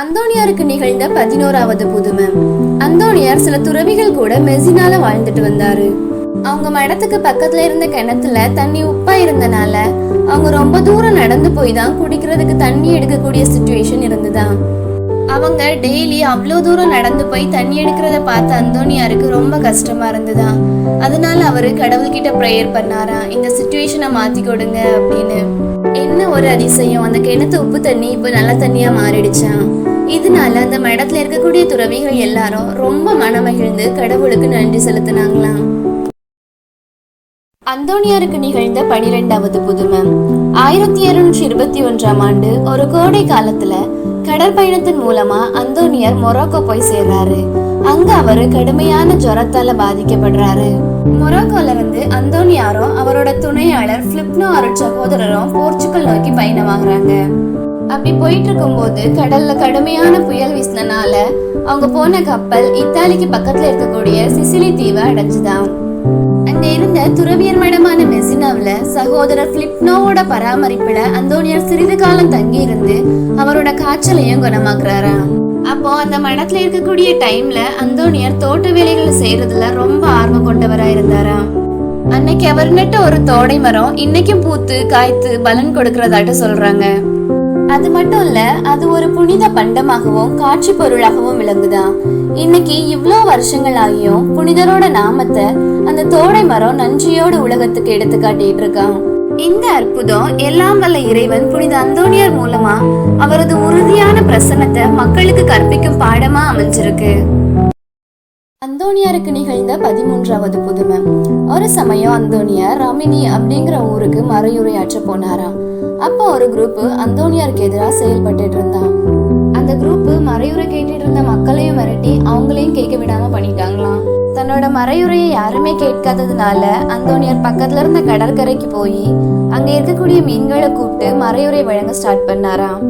அந்தோனியாருக்கு நிகழ்ந்த பதினோராவது புதுமை அந்தோனியார் சில துறவிகள் கூட மெசினால வாழ்ந்துட்டு வந்தாரு. அவங்க மடத்துக்கு பக்கத்துல இருந்த கிணத்துல தண்ணி உப்பா இருந்தனால அவங்க ரொம்ப தூரம் நடந்து போய் தான் குடிக்கிறதுக்கு தண்ணி எடுக்கக்கூடிய சுச்சுவேஷன் இருந்துதான். அவங்க டெய்லி அவ்வளோ தூரம் நடந்து போய் தண்ணி எடுக்கிறத பார்த்த அந்தோனியாருக்கு ரொம்ப கஷ்டமா இருந்ததா அதனால அவரு கடவுள்கிட்ட ப்ரேயர் பண்ணாரா இந்த சுச்சுவேஷனை மாத்தி கொடுங்க அப்படின்னு. என்ன ஒரு அதிசயம் அந்த கிணத்து உப்பு தண்ணி இப்போ நல்ல தண்ணியா மாறிடுச்சான் இதனால அந்த மடத்துல இருக்கக்கூடிய துறவிகள் எல்லாரும் ரொம்ப மனமகிழ்ந்து கடவுளுக்கு நன்றி செலுத்தினாங்களாம். அந்தோனியாருக்கு நிகழ்ந்த பனிரெண்டாவது புதுமை ஆயிரத்தி இருநூற்றி இருபத்தி ஒன்றாம் ஆண்டு ஒரு கோடை காலத்துல கடற்பயணத்தின் மூலமா அந்தோனியார் மொரோக்கோ போய் சேர்றாரு. அங்க அவரு கடுமையான ஜுரத்தால பாதிக்கப்படுறாரு. மொரோக்கோல இருந்து அந்தோனியாரும் அவரோட துணையாளர் பிலிப்னோ அருட் சகோதரரும் போர்ச்சுகல் நோக்கி பயணமாகறாங்க அப்படி போயிட்டு இருக்கும்போது கடல்ல கடுமையான புயல் வீசினனால அவங்க போன கப்பல் இத்தாலிக்கு பக்கத்துல இருக்கக்கூடிய சிசிலி தீவை அடைஞ்சுதான். அங்க இருந்த துறவியர் மடமான மெசினாவுல சகோதரர் பிலிப்னோவோட பராமரிப்புல அந்தோனியார் சிறிது காலம் தங்கி இருந்து அவரோட காய்ச்சலையும் குணமாக்குறாரா. அப்போ அந்த மடத்துல இருக்கக்கூடிய டைம்ல அந்தோனியார் தோட்ட வேலைகளை செய்யறதுல ரொம்ப ஆர்வம் கொண்டவரா இருந்தாராம் அன்னைக்கு அவர் நட்ட ஒரு தோடை மரம் இன்னைக்கும் பூத்து காய்த்து பலன் கொடுக்கறதாட்ட சொல்றாங்க. அது மட்டும் இல்ல அது ஒரு புனித பண்டமாகவும் காட்சி பொருளாகவும் விளங்குதான் இன்னைக்கு இவ்வளோ வருஷங்கள் ஆகியும் புனிதரோட நாமத்தை அந்த தோடை மரம் நன்றியோட உலகத்துக்கு எடுத்து காட்டிட்டு இருக்கான் இந்த அற்புதம் எல்லாம் வல்ல இறைவன் புனித அந்தோனியார் மூலமா அவரது உறுதியான பிரசன்னத்தை மக்களுக்கு கற்பிக்கும் பாடமா அமைஞ்சிருக்கு. அந்தோனியாருக்கு நிகழ்ந்த பதிமூன்றாவது புதுமை ஒரு சமயம் அந்தோனியார் ரமினி அப்படிங்கிற ஊருக்கு மறையுரையாற்ற போனாராம். அப்போ ஒரு குரூப் அந்தோனியாருக்கு எதிராக செயல்பட்டுட்டு இருந்தான். அந்த குரூப் மறையுரை கேட்டுட்டு இருந்த மக்களையும் மிரட்டி அவங்களையும் கேட்க விடாம பண்ணிட்டாங்களாம். தன்னோட மறையுறையை யாருமே கேட்காததுனால அந்தோனியார் பக்கத்துல இருந்த கடற்கரைக்கு போய் அங்க இருக்கக்கூடிய மீன்களை கூப்பிட்டு மறையுறை வழங்க ஸ்டார்ட் பண்ணாராம்.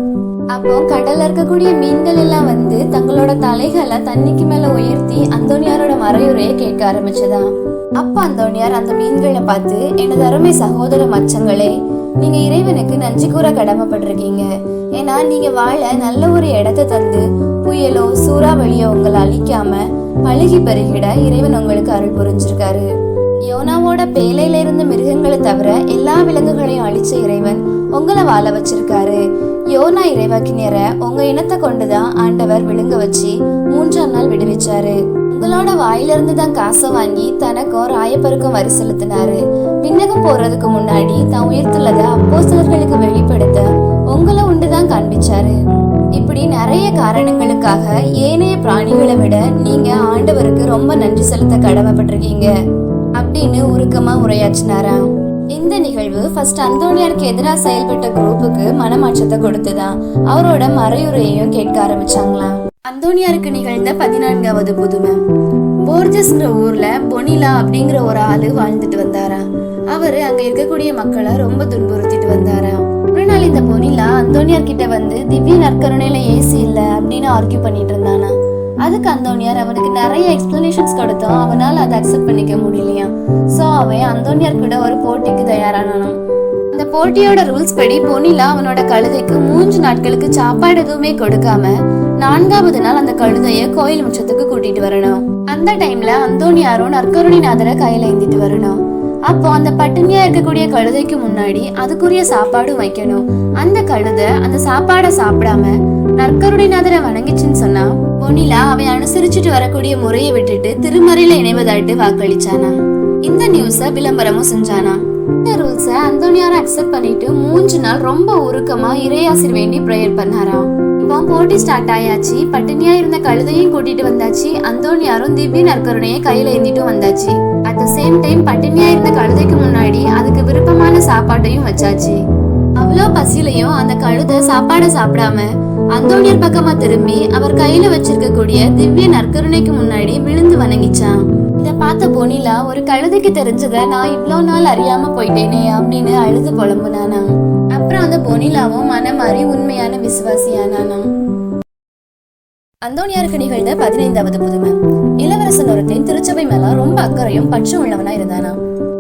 அப்போ கடல்ல இருக்கக்கூடிய மீன்கள் எல்லாம் வந்து தங்களோட தலைகளை தண்ணிக்கு மேல உயர்த்தி அந்தோனியாரோட மறையுறையை கேட்க ஆரம்பிச்சதாம். அப்ப அந்தோனியார் அந்த மீன்களை பார்த்து எனது அருமை சகோதர மச்சங்களே நீங்க இறைவனுக்கு நன்றி கூற கடமைப்பட்டிருக்கீங்க. ஏன்னா நீங்க வாழ நல்ல ஒரு இடத்தை தந்து புயலோ சூறாவளியோ உங்களை அழிக்காம பழுகி பெருகிட இறைவன் உங்களுக்கு அருள் புரிஞ்சிருக்காரு. யோனாவோட பேலையில இருந்த மிருகங்களை தவிர எல்லா விலங்குகளையும் அழிச்ச இறைவன் உங்களை வாழ வச்சிருக்காரு. யோனா இறைவாக்கினியரை உங்க இனத்தை கொண்டுதான் ஆண்டவர் விழுங்க வச்சு மூன்றாம் நாள் விடுவிச்சாரு. உங்களோட வாயிலிருந்து தான் காசை வாங்கி தனக்கும் ராயப்பருக்கும் வரி செலுத்தினாரு. விண்ணகம் போறதுக்கு முன்னாடி தான் உயர்த்துள்ளதை அப்போசலர்களுக்கு வெளிப்படுத்த உங்களை உண்டுதான் காண்பிச்சாரு. இப்படி நிறைய காரணங்களுக்காக ஏனைய பிராணிகளை விட நீங்க ஆண்டவருக்கு ரொம்ப நன்றி செலுத்த கடமைப்பட்டிருக்கீங்க. அப்படின்னு உருக்கமா உரையாற்றினாராம். இந்த நிகழ்வு ஃபர்ஸ்ட் அந்தோனியாருக்கு எதிராக செயல்பட்ட குரூப்புக்கு மனமாற்றத்தை கொடுத்துதான் அவரோட மறையுரையையும் கேட்க ஆரம்பிச்சாங்களாம். அந்தோனியாருக்கு நிகழ்ந்த பதினான்காவது புதுமை. போர்ஜஸ்ங்கிற ஊர்ல பொனிலா அப்படிங்கிற ஒரு ஆளு வாழ்ந்துட்டு வந்தாரா. அவரு அங்க இருக்கக்கூடிய மக்களை ரொம்ப துன்புறுத்திட்டு வந்தாரா. ஒரு நாள் இந்த பொனிலா அந்தோனியார் கிட்ட வந்து திவ்ய நற்கருணையில ஏசி இல்ல அப்படின்னு ஆர்கியூ பண்ணிட்டு இருந்தானா. அதுக்கு அந்தோனியார் அவனுக்கு நிறைய எக்ஸ்பிளனேஷன்ஸ் கொடுத்தோம் அவனால அதை அக்செப்ட் பண்ணிக்க முடியலையா. சோ அவன் அந்தோனியார் கூட ஒரு போட்டிக்கு தயாரானானாம் அந்த போட்டியோட ரூல்ஸ் படி பொனிலா அவனோட கழுதைக்கு மூன்று நாட்களுக்கு சாப்பாடு எதுவுமே கொடுக்காம நான்காவது நாள் அந்த கழுதைய கோயில் முற்றத்துக்கு கூட்டிட்டு வரணும். அந்த டைம்ல அந்தோனியாரும் நற்கருணிநாதரை கையில ஏந்திட்டு வரணும். அப்போ அந்த பட்டினியா இருக்கக்கூடிய கழுதைக்கு முன்னாடி அதுக்குரிய சாப்பாடும் வைக்கணும். அந்த கழுதை அந்த சாப்பாடை சாப்பிடாம நற்கருணைநாதரை வணங்கிச்சுன்னு சொன்னா பொனிலா அவன் அனுசரிச்சுட்டு வரக்கூடிய முறையை விட்டுட்டு திருமறையில இணைவதாட்டு வாக்களிச்சானா. இந்த நியூஸ விளம்பரமும் செஞ்சானா. இந்த ரூல்ஸ அந்தோனியார அக்செப்ட் பண்ணிட்டு மூன்று நாள் ரொம்ப உருக்கமா இறையாசிர் வேண்டி ப்ரேயர் பண்ணாராம். இப்போ போட்டி ஸ்டார்ட் ஆயாச்சு. பட்டினியா இருந்த கழுதையும் கூட்டிட்டு வந்தாச்சு. அந்தோனியாரும் திவ்ய நற்கருணையை கையில ஏந்திட்டும் வந்தாச்சு. அட் த சேம் டைம் பட்டினியா இருந்த கழுதைக்கு முன்னாடி அதுக்கு விருப்பமான சாப்பாட்டையும் வச்சாச்சு. அவ்வளோ பசியிலையும் அந்த கழுதை சாப்பாடை சாப்பிடாம அந்தோனியர் பக்கமா திரும்பி அவர் கையில வச்சிருக்கக்கூடிய திவ்ய நற்கருணைக்கு முன்னாடி விழுந்து வணங்கிச்சான். இத பார்த்த பொனிலா ஒரு கழுதைக்கு தெரிஞ்சத நான் இவ்வளோ நாள் அறியாம போயிட்டேனே அப்படின்னு அழுது புலம்புனானா அப்புறம் அந்த பொனிலாவும் மனமாறி உண்மையான விசுவாசியானானா அந்தோனியாருக்கு நிகழ்ந்த பதினைந்தாவது புதுமை. இளவரசன் ஒருத்தன் திருச்சபை மேல ரொம்ப அக்கறையும் பற்றும் உள்ளவனா இருந்தானா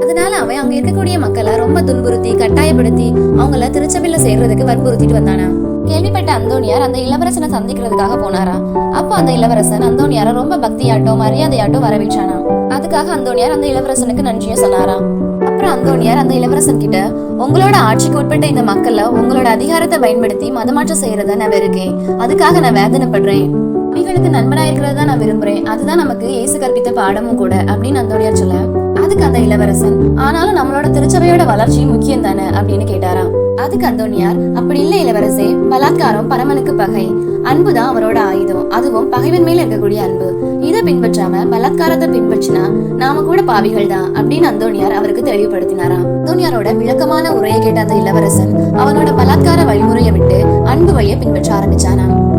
அதனால அவன் அங்க இருக்கக்கூடிய மக்களை ரொம்ப துன்புறுத்தி கட்டாயப்படுத்தி அவங்கள திருச்சபையில சேர்றதுக்கு வற்புறுத்திட்டு வந்தானா கேள்விப்பட்ட அந்தோனியார் அந்த இளவரசனை சந்திக்கிறதுக்காக போனாரா? அப்போ அந்த இளவரசன் அந்தோனியார ரொம்ப பக்தியாட்டோ மரியாதையாட்டோ வரவேற்றானா அதுக்காக அந்தோனியார் அந்த இளவரசனுக்கு நன்றியும் சொன்னாராம். அதுக்கப்புறம் அந்தோனியார் அந்த இளவரசன் கிட்ட உங்களோட ஆட்சிக்கு உட்பட்ட இந்த மக்கள்ல உங்களோட அதிகாரத்தை பயன்படுத்தி மதமாற்றம் செய்யறத நான் வெறுக்கேன் அதுக்காக நான் வேதனைப்படுறேன். உங்களுக்கு நண்பனா இருக்கிறது நான் விரும்புறேன். அதுதான் நமக்கு இயேசு கற்பித்த பாடமும் கூட அப்படின்னு அந்தோனியார் சொல்ல அதுக்கு அந்த இளவரசன். ஆனாலும் நம்மளோட திருச்சபையோட வளர்ச்சி முக்கியம் தானே அப்படின்னு கேட்டாராம். அதுக்கு அந்தோனியார் அப்படி இல்ல இளவரசே பலாத்காரம் பரமனுக்கு பகை. அன்புதான் அவரோட ஆயுதம். அதுவும் பகைவன் மேல இருக்கக்கூடிய அன்பு. இதை பின்பற்றாம பலாத்காரத்தை பின்பற்றினா நாம கூட பாவிகள் தான் அப்படின்னு அந்தோனியார் அவருக்கு தெளிவுபடுத்தினாராம். அந்தோனியாரோட விளக்கமான உரையை கேட்ட அந்த இளவரசன் அவனோட பலாத்கார வழிமுறையை விட்டு அன்பு வழியை பின்பற்ற ஆரம்பிச்சானாம்.